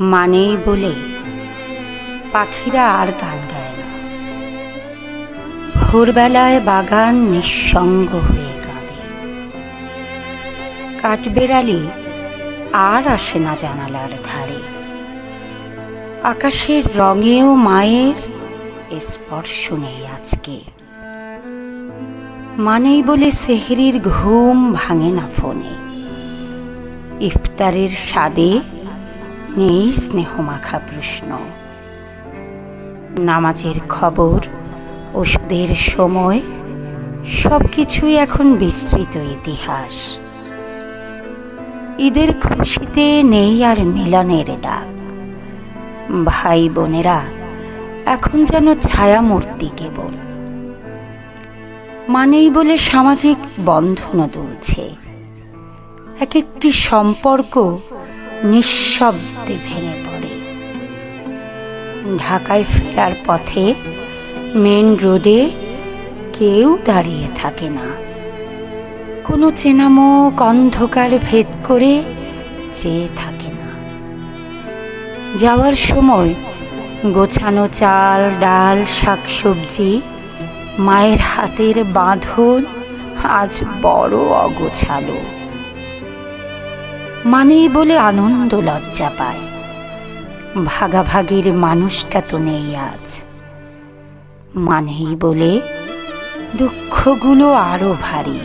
মানেই বলে, পাখিরা আর গান গায় না। ভোরবেলায় বাগান নিঃসঙ্গ হয়ে কাঁদে। কাঠবেড়ালি আর আসে না জানালার ধারে। আকাশের রঙেও মায়ের স্পর্শ নেই আজকে। মানেই বলে সেহরির ঘুম ভাঙে না ফোনে। ইফতারের স্বাদে নেই স্নেহমাখা প্রশ্ন। নামাজের খবর, ওষুধের সময় সব কিছুই এখন বিস্তৃত ইতিহাস। ঈদের খুশিতে নেই আর মিলনের দাগ। ভাই বোনেরা এখন যেন ছায়ামূর্তি কেবল। মানেই বলে সামাজিক বন্ধনও দুলছে। এক একটি সম্পর্ক নিঃশব্দে ভেঙে পড়ে। ঢাকায় ফেরার পথে মেন রোডে কেউ দাঁড়িয়ে থাকে না। কোনো চেনামুখ অন্ধকার ভেদ করে চেয়ে থাকে না। যাওয়ার সময় গোছানো চাল, ডাল, শাকসবজি, মায়ের হাতের বাঁধন আজ বড় অগোছালো। মানেই বলে আনন্দ লজ্জা পায়। ভাগাভাগির মানুষটা তো নেই আজ। মানেই বলে দুঃখগুলো আরও ভারী।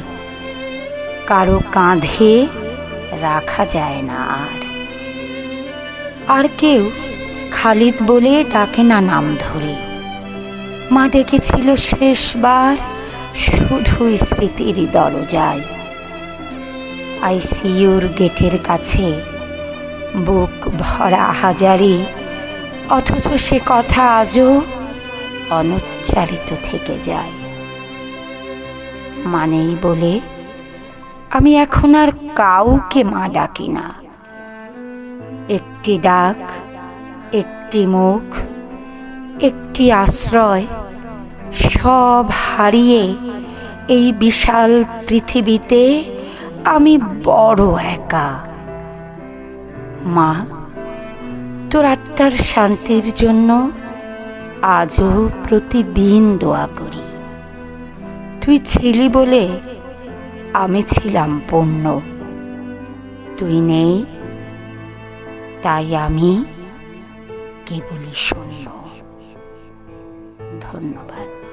কারও কাঁধে রাখা যায় না আর। আর কেউ খালিদ বলে ডাকে না নাম ধরে। মা ডেকেছিল শেষবার শুধু স্মৃতির দরজায়। আইসিইউর গেটের কাছে। বুক ভরা হাজারি, অথচ সে কথা আজও অনুচ্চারিত থেকে যায়। মানেই বলে, আমি এখন আর কাউকে মা ডাকি না। একটি ডাক, একটি মুখ, একটি আশ্রয়, সব হারিয়ে এই বিশাল পৃথিবীতে আমি বড় একা। মা, তোর আত্মার শান্তির জন্য আজও প্রতিদিন দোয়া করি। তুই ছিলি বলে আমি ছিলাম পূর্ণ। তুই নেই, তাই আমি কেবলই শূন্য। ধন্যবাদ।